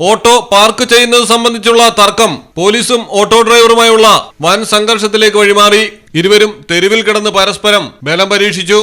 Auto park ചെയ്യുന്നത് സംബന്ധിച്ചുള്ള തർക്കം. പോലീസും ഓട്ടോ ഡ്രൈവറുമായുള്ള വൻ സംഘർഷത്തിലേക്ക് വഴിമാറി. ഇരുവരും തെരുവിൽ കിടന്ന് പരസ്പരം ബലം പരീക്ഷിച്ചു.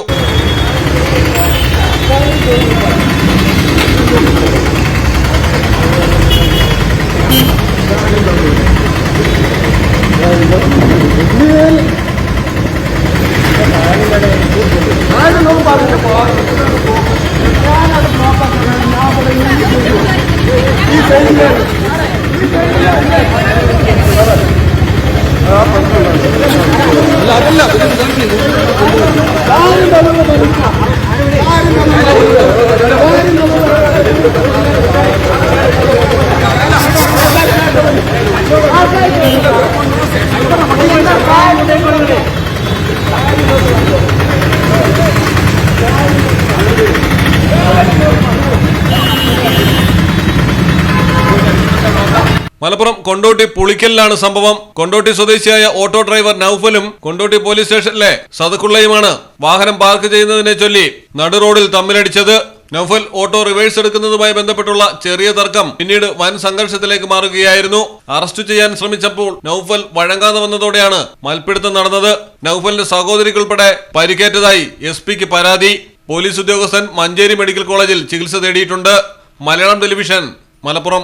ഈ സൈഡിൽ ഈ സൈഡിൽ മലപ്പുറം കൊണ്ടോട്ടി പുളിക്കലിലാണ് സംഭവം. കൊണ്ടോട്ടി സ്വദേശിയായ ഓട്ടോ ഡ്രൈവർ നൌഫലും കൊണ്ടോട്ടി പോലീസ് സ്റ്റേഷനിലെ സദക്കുള്ളയുമാണ് വാഹനം പാർക്ക് ചെയ്യുന്നതിനെ ചൊല്ലി നടു റോഡിൽ തമ്മിലടിച്ചത്. നൌഫൽ ഓട്ടോ റിവേഴ്സ് എടുക്കുന്നതുമായി ബന്ധപ്പെട്ടുള്ള ചെറിയ തർക്കം പിന്നീട് വൻ സംഘർഷത്തിലേക്ക് മാറുകയായിരുന്നു. അറസ്റ്റ് ചെയ്യാൻ ശ്രമിച്ചപ്പോൾ നൌഫൽ വഴങ്ങാതെ വന്നതോടെയാണ് മൽപ്പിടുത്തം നടന്നത്. നൌഫലിന്റെ സഹോദരിക്കുൾപ്പെടെ പരിക്കേറ്റതായി എസ് പിക്ക് പരാതി. പോലീസ് ഉദ്യോഗസ്ഥൻ മഞ്ചേരി മെഡിക്കൽ കോളേജിൽ ചികിത്സ തേടിയിട്ടുണ്ട്. Malayalam television Malappuram.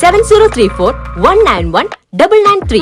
seven zero three four one nine one double nine three